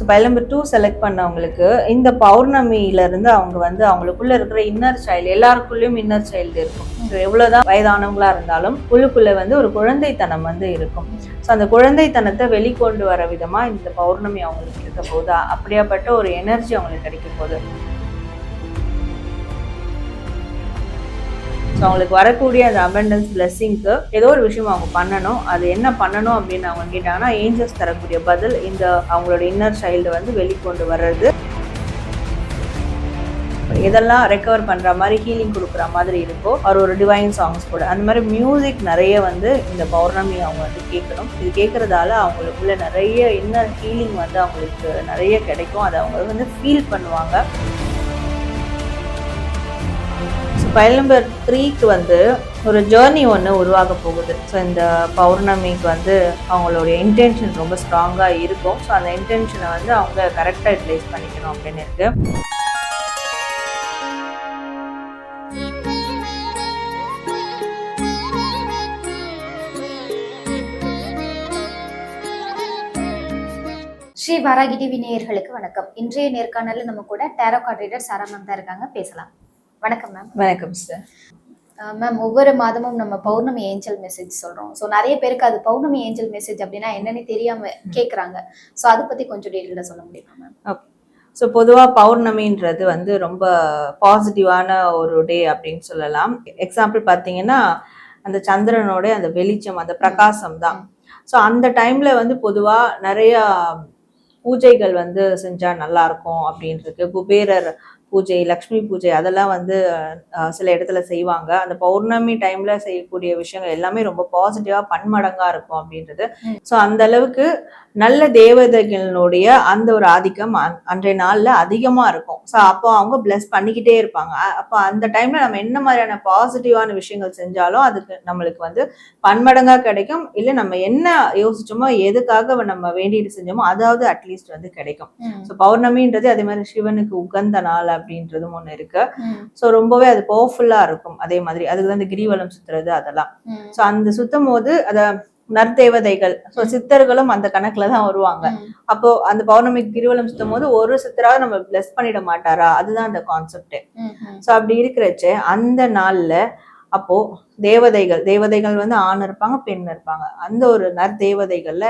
So pile number two select பண்ணவங்களுக்கு இந்த பௌர்ணமியில இருந்து அவங்க வந்து அவங்களுக்குள்ள இருக்கிற இன்னர் சைல்டு எல்லாருக்குள்ளேயும் இன்னர் சைல்டு இருக்கும். ஸோ எவ்வளோதான் வயதானவங்களாக இருந்தாலும் உள்ளுக்குள்ளே வந்து ஒரு குழந்தைத்தனம் வந்து இருக்கும். ஸோ அந்த குழந்தைத்தனத்தை வெளிக்கொண்டு வர விதமாக இந்த பௌர்ணமி அவங்களுக்கு இருக்க போகுது? அப்படியாப்பட்ட ஒரு எனர்ஜி அவங்களுக்கு கிடைக்க போகுது. ஸோ அவங்களுக்கு வரக்கூடிய அந்த அபண்டன்ஸ் பிளஸ்ஸிங்க்கு ஏதோ ஒரு விஷயம் அவங்க பண்ணணும். அது என்ன பண்ணணும் அப்படின்னு அவங்க கேட்டாங்கன்னா ஏஞ்சல்ஸ் தரக்கூடிய பதில் இந்த அவங்களோட இன்னர் சைல்டு வந்து வெளிக்கொண்டு வர்றது. எதெல்லாம் ரெக்கவர் பண்ணுற மாதிரி ஹீலிங் கொடுக்குற மாதிரி இருக்கோ அவர் ஒரு டிவைன் சாங்ஸ் கூட அந்த மாதிரி மியூசிக் நிறைய வந்து இந்த பௌர்ணமி அவங்க வந்து கேட்கணும். இது கேட்குறதால அவங்களுக்குள்ள நிறைய இன்னர் ஹீலிங் வந்து அவங்களுக்கு நிறைய கிடைக்கும். அதை அவங்க வந்து ஃபீல் பண்ணுவாங்க. ஃபைல் நம்பர் த்ரீக்கு வந்து ஒரு ஜேர்னி ஒன்று உருவாக போகுது. ஸோ இந்த பௌர்ணமிக்கு வந்து அவங்களுடைய இன்டென்ஷன் ரொம்ப ஸ்ட்ராங்காக இருக்கும். ஸோ அந்த இன்டென்ஷனை வந்து அவங்க கரெக்டாக யூட்டிலைஸ் பண்ணிக்கணும் அப்படின்னு இருக்கு. ஸ்ரீ வராகி டிவி நேயர்களுக்கு வணக்கம். இன்றைய நேர்காணலில் நம்ம கூட tarot card reader Sara ma'am தான் இருக்காங்க. பேசலாம். வணக்கம் மேம் வணக்கம் சார் மேம் ஒவ்வொரு மாதமும் நம்ம பௌர்ணமி ஏஞ்சல் மெசேஜ் சொல்றோம். ஸோ நிறைய பேருக்கு அது பௌர்ணமி ஏஞ்சல் மெசேஜ் அப்படின்னா என்னன்னு தெரியாம கேட்குறாங்க ஸோ அதை பத்தி கொஞ்சம் டீட்டெயிலாக சொல்ல முடியுமா மேம் ஓகே. ஸோ பொதுவாக பௌர்ணமின்றது வந்து ரொம்ப பாசிட்டிவான ஒரு டே அப்படின்னு சொல்லலாம். எக்ஸாம்பிள் பார்த்தீங்கன்னா அந்த சந்திரனோட அந்த வெளிச்சம் அந்த பிரகாசம் தான். ஸோ அந்த டைம்ல வந்து பொதுவாக நிறைய பூஜைகள் வந்து செஞ்சா நல்லா இருக்கும் அப்படின்றது. குபேரர் பூஜை லக்ஷ்மி பூஜை அதெல்லாம் வந்து சில இடத்துல செய்வாங்க. அந்த பௌர்ணமி டைம்ல செய்யக்கூடிய விஷயங்கள் எல்லாமே ரொம்ப பாசிட்டிவா பன்மடங்கா இருக்கும் அப்படின்றது. ஸோ அந்த அளவுக்கு நல்ல தேவதைகளுடைய அந்த ஒரு ஆதிக்கம் அன்- அன்றைய நாள்ல அதிகமா இருக்கும். ஸோ அப்போ அவங்க பிளஸ் பண்ணிக்கிட்டே இருப்பாங்க. அப்போ அந்த டைம்ல நம்ம என்ன மாதிரியான பாசிட்டிவான விஷயங்கள் செஞ்சாலும் அதுக்கு நம்மளுக்கு வந்து பன்மடங்கா கிடைக்கும். இல்லை நம்ம என்ன யோசிச்சோமோ எதுக்காக நம்ம வேண்டிட்டு செஞ்சோமோ அதாவது அட்லீஸ்ட் வந்து கிடைக்கும். ஸோ பௌர்ணமின்றது அதே மாதிரி சிவனுக்கு உகந்த நாள் அப்படின்றதும் ஒன்று இருக்கு. ஸோ ரொம்பவே அது பவர்ஃபுல்லா இருக்கும். அதே மாதிரி அதுக்கு தான் இந்த கிரிவலம் சுத்துறது அதெல்லாம். ஸோ அந்த சுத்தும் போது அத நற்தேவதைகள் ஸோ சித்தர்களும் அந்த கணக்குல தான் வருவாங்க. அப்போ அந்த பௌர்ணமிக்கு கிரிவலம் சுத்தும் போது ஒரு சித்தராவது நம்ம பிளஸ் பண்ணிட மாட்டாரா? அதுதான் அந்த கான்செப்ட் ஸோ அப்படி இருக்கிறச்ச அந்த நாள்ல அப்போ தேவதைகள் தேவதைகள் வந்து ஆண் இருப்பாங்க பெண் இருப்பாங்க. அந்த ஒரு நற்தேவதைகள்ல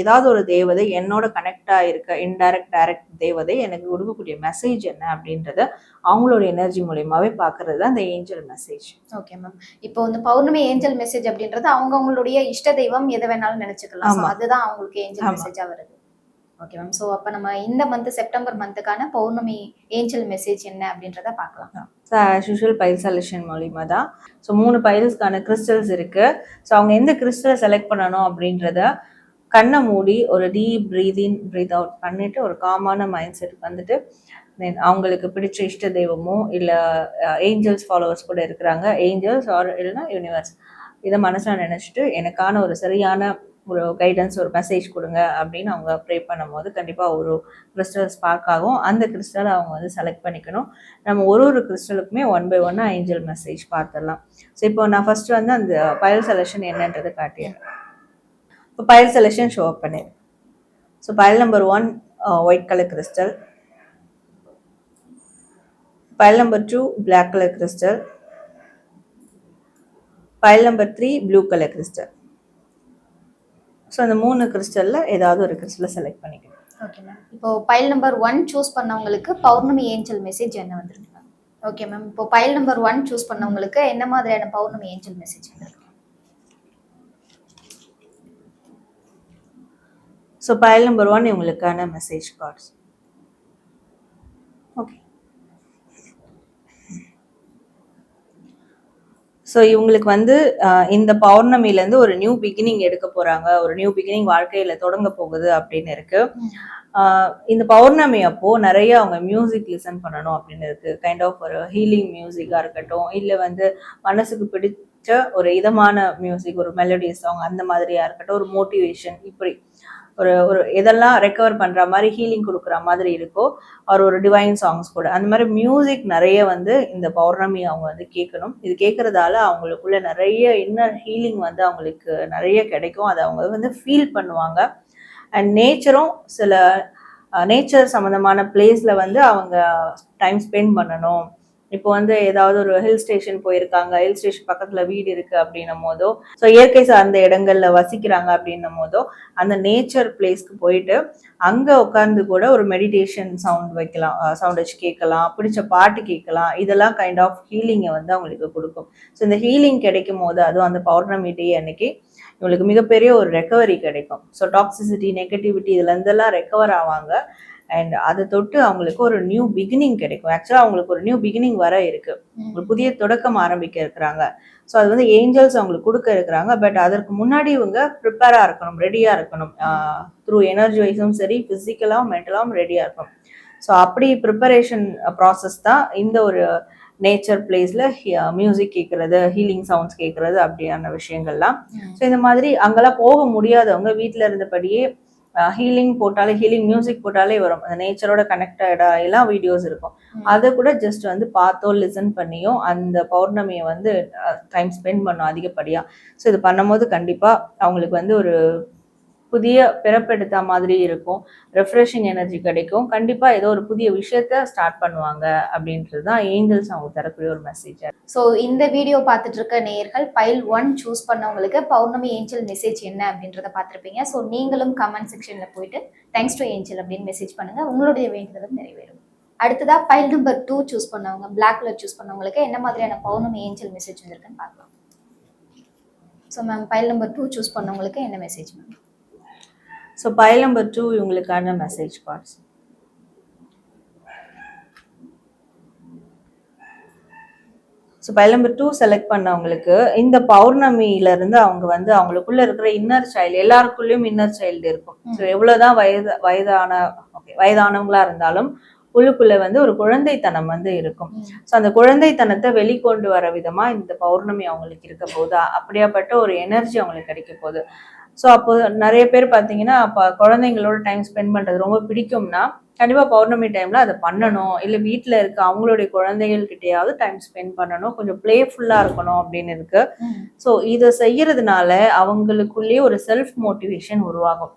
ஏதாவது ஒரு தேவதை என்னோட கனெக்டா இருக்க இன்டைரக்ட் டைரக்ட் தேவதை எனக்கு கொடுக்கக்கூடிய மெசேஜ் என்ன அப்படின்றத அவங்களோட எனர்ஜி மூலியமாவே பாக்குறது தான் இந்த ஏஞ்சல் மெசேஜ் ஓகே மேம் இப்போ இந்த பௌர்ணமி ஏஞ்சல் மெசேஜ் அப்படின்றது அவங்கவங்களுடைய இஷ்ட தெய்வம் எதை வேணாலும் நினைச்சுக்கலாம். அதுதான் அவங்களுக்கு ஏஞ்சல். மெசேஜா வருது. ஓகே மேம் ஸோ அப்போ நம்ம இந்த மந்த் செப்டம்பர் மந்த்துக்கான பௌர்ணமி ஏஞ்சல் மெசேஜ் என்ன அப்படின்றத பார்க்கலாம் so as usual pile selection மூலிமா தான். ஸோ மூணு பைல்ஸ்க்கான கிறிஸ்டல்ஸ் இருக்குது ஸோ அவங்க எந்த கிறிஸ்டலை செலக்ட் பண்ணணும் அப்படின்றத கண்ணை மூடி ஒரு deep breath in breath out பண்ணிவிட்டு ஒரு காமான மைண்ட் செட் வந்துட்டு தென் அவங்களுக்கு பிடிச்ச இஷ்ட தெய்வமோ இல்லை ஏஞ்சல்ஸ் ஃபாலோவர்ஸ் கூட இருக்கிறாங்க. ஏஞ்சல்ஸ் ஆர் இல்லைன்னா யூனிவர்ஸ் இதை மனசில் நினச்சிட்டு எனக்கான ஒரு சரியான ஒரு கைடன்ஸ் ஒரு மெசேஜ் கொடுங்க அப்படின்னு அவங்க ப்ரே பண்ணும்போது கண்டிப்பாக ஒரு கிறிஸ்டல் ஸ்பார்க் ஆகும். அந்த கிறிஸ்டலை அவங்க வந்து செலக்ட் பண்ணிக்கணும். நம்ம ஒரு ஒரு கிறிஸ்டலுக்குமே ஒன் பை ஒன்னாக ஏஞ்சல் மெசேஜ் பார்த்துடலாம். ஸோ இப்போ நான் ஃபஸ்ட்டு வந்து அந்த பயல் செலெக்ஷன் என்னன்றது காட்டிடுறேன். இப்போ பயல் செலெக்ஷன் ஷோ அப் பண்ணிடுறேன் so pile number one white colour crystal pile number two black colour crystal pile number three blue colour crystal so அந்த மூணு கிறிஸ்டலில் ஏதாவது ஒரு கிறிஸ்டலை செலக்ட் பண்ணிக்கணும். ஓகே மேம் இப்போ பைல் நம்பர் ஒன் சூஸ் பண்ணவங்களுக்கு பௌர்ணமி ஏஞ்சல் மெசேஜ் என்ன வந்திருக்கு மேம் ஓகே மேம் இப்போ பைல் நம்பர் ஒன் சூஸ் பண்ணவங்களுக்கு என்ன மாதிரியான பௌர்ணமி ஏஞ்சல் மெசேஜ் வந்திருக்கு? ஸோ பயல் நம்பர் ஒன் இவங்களுக்கான மெசேஜ் கார்ட்ஸ் ஓகே ஸோ இவங்களுக்கு வந்து இந்த பௌர்ணமிலேருந்து ஒரு நியூ பிகினிங் எடுக்க போகிறாங்க ஒரு நியூ பிகினிங் வாழ்க்கையில் தொடங்க போகுது அப்படின்னு இருக்கு. இந்த பௌர்ணமி அப்போ நிறைய அவங்க மியூசிக் லிசன் பண்ணணும் அப்படின்னு இருக்குது கைண்ட் ஆஃப் ஒரு ஹீலிங் மியூசிக்காக இருக்கட்டும் இல்லை வந்து மனசுக்கு பிடிச்ச ஒரு இதமான மியூசிக் ஒரு மெலடி சாங் அந்த மாதிரியாக இருக்கட்டும் ஒரு மோட்டிவேஷன் இப்படி. ஒரு ஒரு எதெல்லாம் ரெக்கவர் பண்ணுற மாதிரி ஹீலிங் கொடுக்குற மாதிரி இருக்கோ அவர் ஒரு டிவைன் சாங்ஸ் கூட. அந்த மாதிரி மியூசிக் நிறைய வந்து இந்த பௌர்ணமி அவங்க வந்து கேட்கணும். இது கேட்கறதால அவங்களுக்குள்ள நிறைய இன்னர் ஹீலிங் வந்து அவங்களுக்கு நிறைய கிடைக்கும். அதை அவங்க வந்து ஃபீல் பண்ணுவாங்க. அண்ட் நேச்சரும் சில நேச்சர் சம்மந்தமான பிளேஸில் வந்து அவங்க டைம் ஸ்பெண்ட் பண்ணணும். இப்போ வந்து ஏதாவது ஒரு ஹில் ஸ்டேஷன் போயிருக்காங்க ஹில் ஸ்டேஷன் பக்கத்துல வீடு இருக்கு அப்படின்னும் போதோ ஸோ இயற்கை சார்ந்த இடங்கள்ல வசிக்கிறாங்க அப்படின்னும் போதோ அந்த நேச்சர் பிளேஸ்க்கு போயிட்டு அங்க உட்கார்ந்து கூட ஒரு மெடிடேஷன் சவுண்ட் வைக்கலாம் சவுண்ட் வச்சு கேட்கலாம் பிடிச்ச பாட்டு கேட்கலாம். இதெல்லாம் கைண்ட் ஆஃப் ஹீலிங்கை வந்து அவங்களுக்கு கொடுக்கும். ஸோ இந்த ஹீலிங் கிடைக்கும் போது அதுவும் அந்த பௌர்ணமி டே அன்னைக்கு இவங்களுக்கு மிகப்பெரிய ஒரு ரெக்கவரி கிடைக்கும். ஸோ டாக்ஸிசிட்டி நெகட்டிவிட்டி இதுல இருந்தெல்லாம் ரெக்கவர் ஆவாங்க. அண்ட் அதை தொட்டு அவங்களுக்கு ஒரு நியூ பிகினிங் கிடைக்கும். ஆக்சுவலாக அவங்களுக்கு ஒரு நியூ பிகினிங் வர இருக்கு. ஒரு புதிய தொடக்கம் ஆரம்பிக்க இருக்கிறாங்க. ஸோ அது வந்து ஏஞ்சல்ஸ் அவங்களுக்கு கொடுக்க இருக்கிறாங்க. பட் அதற்கு முன்னாடி இவங்க ப்ரிப்பேராக இருக்கணும் ரெடியாக இருக்கணும். த்ரூ எனர்ஜி வைஸும் சரி ஃபிசிக்கலாகவும் மென்டலாகவும் ரெடியாக இருக்கணும். ஸோ அப்படி ப்ரிப்பரேஷன் ப்ராசஸ் தான் இந்த ஒரு நேச்சர் பிளேஸில் மியூசிக் கேட்குறது ஹீலிங் சவுண்ட்ஸ் கேட்குறது அப்படியான விஷயங்கள்லாம். ஸோ இந்த மாதிரி அங்கெல்லாம் போக முடியாதவங்க வீட்டில் இருந்தபடியே ஹீலிங் போட்டாலே ஹீலிங் மியூசிக் போட்டாலே வரும். அந்த நேச்சரோட கனெக்டடா எல்லாம் வீடியோஸ் இருக்கும். அதை கூட ஜஸ்ட் வந்து பார்த்தோ லிசன் பண்ணியோ அந்த பௌர்ணமியை வந்து டைம் ஸ்பெண்ட் பண்ணும் அதிகப்படியா. ஸோ இது பண்ணும்போது கண்டிப்பா அவங்களுக்கு வந்து ஒரு புதிய பிறப்பெடுத்த மாதிரி இருக்கும். ரெஃப்ரெஷிங் எனர்ஜி கிடைக்கும். கண்டிப்பாக ஏதோ ஒரு புதிய விஷயத்த ஸ்டார்ட் பண்ணுவாங்க அப்படின்றது தான் ஏஞ்சல்ஸ் அவங்க தரக்கூடிய ஒரு மெசேஜ் ஸோ இந்த வீடியோ பார்த்துட்டு இருக்க நேயர்கள் பைல் ஒன் சூஸ் பண்ணவங்களுக்கு பௌர்ணமி ஏஞ்சல் மெசேஜ் என்ன அப்படின்றத பார்த்துருப்பீங்க. ஸோ நீங்களும் கமெண்ட் செக்ஷனில் போயிட்டு தேங்க்ஸ் டு ஏஞ்சல் அப்படின்னு மெசேஜ் பண்ணுங்கள் உங்களுடைய வேண்டுதலும் நிறைவேறும். அடுத்ததா பைல் நம்பர் டூ சூஸ் பண்ணவங்க பிளாக் கலர் சூஸ் பண்ணவங்களுக்கு என்ன மாதிரியான பௌர்ணமி ஏஞ்சல் மெசேஜ் வந்திருக்குன்னு பார்க்கலாம். So ma'am pile number two choose பண்ணவங்களுக்கு என்ன message ma'am so pile number two இவங்களுக்கான message cards so pile number two select பண்ணவங்களுக்கு இந்த பௌர்ணமியில இருந்து அவங்க வந்து அவங்களுக்குள்ள இருக்கிற இன்னர் சைல்டு எல்லாருக்குள்ளேயும் இன்னர் சைல்டு இருக்கும். ஸோ எவ்வளவுதான் வயது வயதான ஓகே வயதானவங்களா இருந்தாலும் உள்ளுக்குள்ள வந்து ஒரு குழந்தைத்தனம் வந்து இருக்கும். ஸோ அந்த குழந்தைத்தனத்தை வெளிக்கொண்டு வர விதமா இந்த பௌர்ணமி அவங்களுக்கு இருக்க போகுது? அப்படியாப்பட்ட ஒரு எனர்ஜி அவங்களுக்கு கிடைக்க போகுது. ஸோ அப்போ நிறைய பேர் பார்த்தீங்கன்னா அப்போ குழந்தைங்களோட டைம் ஸ்பெண்ட் பண்ணுறது ரொம்ப பிடிக்கும்னா கண்டிப்பாக பௌர்ணமி டைம்ல அதை பண்ணணும். இல்லை வீட்டில் இருக்க அவங்களுடைய குழந்தைகள் கிட்டேயாவது டைம் ஸ்பெண்ட் பண்ணணும். கொஞ்சம் பிளேஃபுல்லாக இருக்கணும் அப்படின்னு இருக்கு. ஸோ இதை செய்யறதுனால அவங்களுக்குள்ளேயே ஒரு செல்ஃப் மோட்டிவேஷன் உருவாகும்.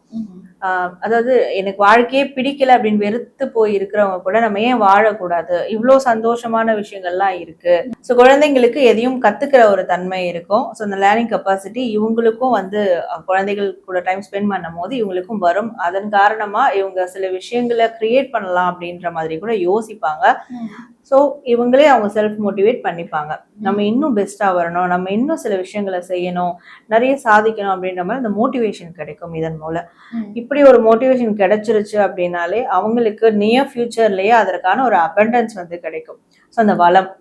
அதாவது எனக்கு வாழ்க்கையே பிடிக்கல அப்படின்னு வெறுத்து போய் இருக்கிறவங்க கூட நம்ம ஏன் வாழக்கூடாது? இவ்வளோ சந்தோஷமான விஷயங்கள்லாம் இருக்கு. ஸோ குழந்தைங்களுக்கு எதையும் கத்துக்கிற ஒரு தன்மை இருக்கும். ஸோ அந்த லேர்னிங் கெப்பாசிட்டி இவங்களுக்கும் வந்து குழந்தைகள் கூட டைம் ஸ்பெண்ட் பண்ணும் போது இவங்களுக்கும் வரும். அதன் காரணமா இவங்க சில விஷயங்களை கிரியேட் பண்ணலாம் அப்படின்ற மாதிரி கூட யோசிப்பாங்க. ஸோ இவங்களே அவங்க செல்ஃப் மோட்டிவேட் பண்ணிப்பாங்க. நம்ம இன்னும் பெஸ்டா வரணும் நம்ம இன்னும் சில விஷயங்களை செய்யணும் நிறைய சாதிக்கணும் அப்படின்ற மாதிரி அந்த மோட்டிவேஷன் கிடைக்கும் இதன் மூலம். இப்படி ஒரு மோட்டிவேஷன் கிடைச்சிருச்சு அப்படின்னாலே அவங்களுக்கு நியர் ஃபியூச்சர்லயே அதற்கான ஒரு அபண்டன்ஸ் வந்து கிடைக்கும். ஸோ அந்த வளம்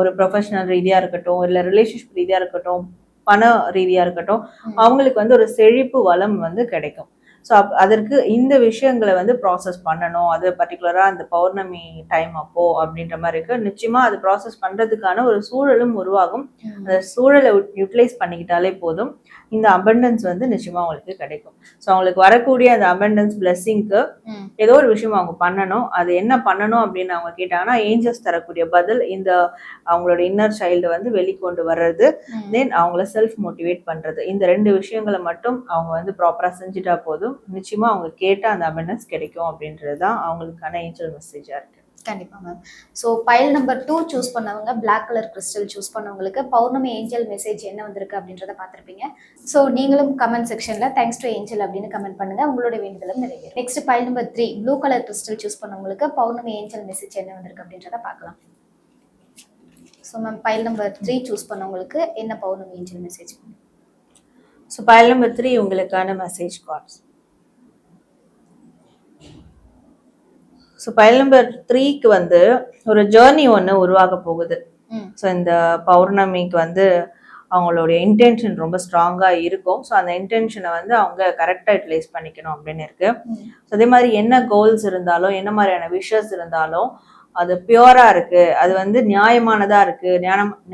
ஒரு ப்ரொஃபஷனல் ரீதியா இருக்கட்டும் இல்லை ரிலேஷன்ஷிப் ரீதியா இருக்கட்டும் பண ரீதியா இருக்கட்டும் அவங்களுக்கு வந்து ஒரு செழிப்பு வளம் வந்து கிடைக்கும். ஸோ அப் அதற்கு இந்த விஷயங்களை வந்து ப்ராசஸ் பண்ணணும். அது பர்டிகுலராக அந்த பௌர்ணமி டைம் அப்போ அப்படின்ற மாதிரி இருக்கு. நிச்சயமா அது ப்ராசஸ் பண்றதுக்கான ஒரு சூழலும் உருவாகும். அந்த சூழலை யூட்டிலைஸ் பண்ணிக்கிட்டாலே போதும். இந்த அபண்டன்ஸ் வந்து நிச்சயமா அவங்களுக்கு கிடைக்கும். ஸோ அவங்களுக்கு வரக்கூடிய அந்த அபண்டன்ஸ் பிளெஸ்ஸிங்க்கு ஏதோ ஒரு விஷயம் அவங்க பண்ணணும். அது என்ன பண்ணணும் அப்படின்னு அவங்க கேட்டாங்கன்னா ஏஞ்சல்ஸ் தரக்கூடிய பதில் இந்த அவங்களோட இன்னர் சைல்டு வந்து வெளிக்கொண்டு வர்றது. தென் அவங்கள செல்ஃப் மோட்டிவேட் பண்றது. இந்த ரெண்டு விஷயங்களை மட்டும் அவங்க வந்து ப்ராப்பரா செஞ்சுட்டா போதும். நிச்சயமா அவங்க கேட்ட அந்த அபண்டன்ஸ் கிடைக்கும் அப்படின்றது தான் அவங்களுக்கான ஏஞ்சல் மெசேஜா இருக்கு. கண்டிப்பா ma'am so pile number two choose பண்ணவங்க பிளாக் கலர் கிறிஸ்டல் சூஸ் பண்ணவங்களுக்கு பௌர்ணமி ஏஞ்சல் மெசேஜ் என்ன வந்திருக்கு அப்படின்றத பார்த்துருப்பீங்க. ஸோ நீங்களும் கமெண்ட் செக்ஷன்ல தேங்க்ஸ் டு ஏஞ்சல் அப்படின்னு கமெண்ட் பண்ணுங்க. உங்களுடைய வேண்டுதலும் நிறைவேறும். Next pile number three blue colour crystal choose பண்ணவங்களுக்கு பௌர்ணமி ஏஞ்சல் மெசேஜ் என்ன வந்திருக்கு அப்படின்றத பார்க்கலாம். So ma'am pile number three choose பண்ணவங்களுக்கு என்ன பௌர்ணமி angel message so pile number three உங்களுக்கான message cards so pile number த்ரீக்கு வந்து ஒரு ஜேர்னி ஒன்று உருவாக போகுது. ஸோ இந்த பௌர்ணமிக்கு வந்து அவங்களுடைய இன்டென்ஷன் ரொம்ப ஸ்ட்ராங்காக இருக்கும். ஸோ அந்த இன்டென்ஷனை வந்து அவங்க கரெக்டாக யூட்டிலைஸ் பண்ணிக்கணும் அப்படின்னு இருக்கு. ஸோ அதே மாதிரி என்ன கோல்ஸ் இருந்தாலும் என்ன மாதிரியான விஷஸ் இருந்தாலும் அது பியூரா இருக்கு. அது வந்து நியாயமானதா இருக்கு.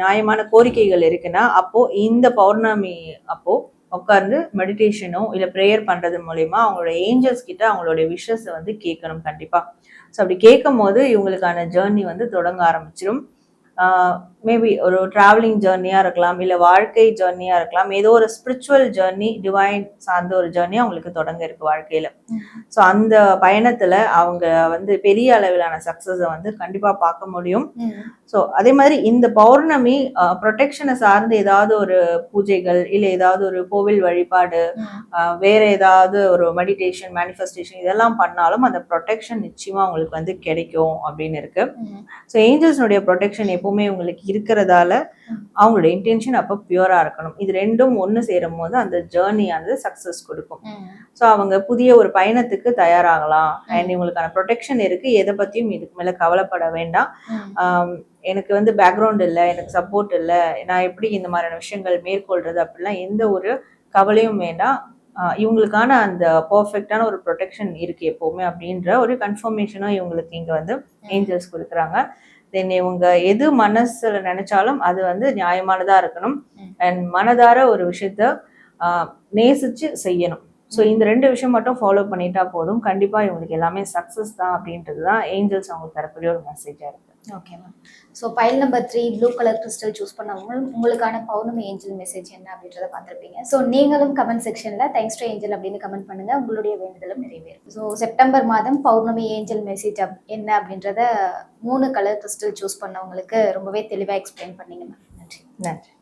நியாயமான கோரிக்கைகள் இருக்குன்னா அப்போ இந்த பௌர்ணமி அப்போ உட்கார்ந்து மெடிடேஷனோ இல்லை ப்ரேயர் பண்றது மூலயமா அவங்களோட ஏஞ்சல்ஸ் கிட்ட அவங்களுடைய விஷஸை வந்து கேட்கணும் கண்டிப்பா. ஸோ அப்படி கேட்கும் போது இவங்களுக்கான ஜேர்னி வந்து தொடங்க ஆரம்பிச்சிடும் மேபி ஒரு டிராவலிங் ஜேர்னியாக இருக்கலாம் இல்லை வாழ்க்கை ஜேர்னியாக இருக்கலாம். ஏதோ ஒரு ஸ்பிரிச்சுவல் ஜேர்னி டிவைன் சார்ந்த ஒரு ஜேர்னி அவங்களுக்கு தொடங்க இருக்கு வாழ்க்கையில. ஸோ அந்த பயணத்துல அவங்க வந்து பெரிய அளவிலான சக்ஸஸை வந்து கண்டிப்பா பார்க்க முடியும். ஸோ அதே மாதிரி இந்த பௌர்ணமி ப்ரொடெக்ஷனை சார்ந்து ஏதாவது ஒரு பூஜைகள் இல்லை ஏதாவது ஒரு கோவில் வழிபாடு வேற ஏதாவது ஒரு மெடிடேஷன் மேனிஃபெஸ்டேஷன் இதெல்லாம் பண்ணாலும் அந்த ப்ரொடெக்ஷன் நிச்சயமா உங்களுக்கு வந்து கிடைக்கும் அப்படின்னு இருக்கு. ஸோ ஏஞ்சல்ஸ்னுடைய ப்ரொடெக்ஷன் எப்பவுமே உங்களுக்கு இருக்கிறதால அவங்களோட இன்டென்ஷன் அப்போ பியூரா இருக்கணும். இது ரெண்டும் ஒன்று சேரும் போது அந்த ஜேர்னியானது சக்ஸஸ் கொடுக்கும். ஸோ அவங்க புதிய ஒரு பயணத்துக்கு தயாராகலாம். அண்ட் இவங்களுக்கான ப்ரொடெக்ஷன் இருக்கு. எதை பத்தியும் இதுக்கு மேல கவலைப்பட வேண்டாம். எனக்கு வந்து பேக்ரவுண்ட் இல்லை எனக்கு சப்போர்ட் இல்லை நான் எப்படி இந்த மாதிரியான விஷயங்கள் மேற்கொள்றது அப்படிலாம் எந்த ஒரு கவலையும் வேண்டாம். இவங்களுக்கான அந்த பர்ஃபெக்டான ஒரு ப்ரொடெக்ஷன் இருக்கு எப்பவுமே அப்படின்ற ஒரு கன்ஃபர்மேஷனும் இவங்களுக்கு இங்க வந்து ஏஞ்சல்ஸ் கொடுக்குறாங்க. தென் இவங்க எது மனசுல நினைச்சாலும் அது வந்து நியாயமானதா இருக்கணும். அண்ட் மனதார ஒரு விஷயத்த நேசிச்சு செய்யணும் ஸோ இந்த ரெண்டு விஷயம் மட்டும் ஃபாலோ பண்ணிட்டா போதும். கண்டிப்பா இவங்களுக்கு எல்லாமே சக்ஸஸ் தான் அப்படின்றது தான் ஏஞ்சல்ஸ் அவங்களுக்கு தரக்கூடிய ஒரு மெசேஜா இருக்கு. Okay ma'am so pile number three blue colour crystal choose பண்ணவங்க உங்களுக்கான பௌர்ணமி ஏஞ்சல் மெசேஜ் என்ன அப்படின்றத பார்த்துருப்பீங்க. ஸோ நீங்களும் கமெண்ட் செக்ஷனில் தேங்க்ஸ் டு ஏஞ்சல் அப்படின்னு கமெண்ட் பண்ணுங்க. உங்களுடைய வேண்டுதலும் நிறைவேறும். ஸோ செப்டம்பர் மாதம் பௌர்ணமி ஏஞ்சல் மெசேஜ் அப் என்ன அப்படின்றத மூணு கலர் கிறிஸ்டல் சூஸ் பண்ணவங்களுக்கு ரொம்பவே தெளிவாக எக்ஸ்பிளைன் பண்ணீங்க மேம் நன்றி. நன்றி.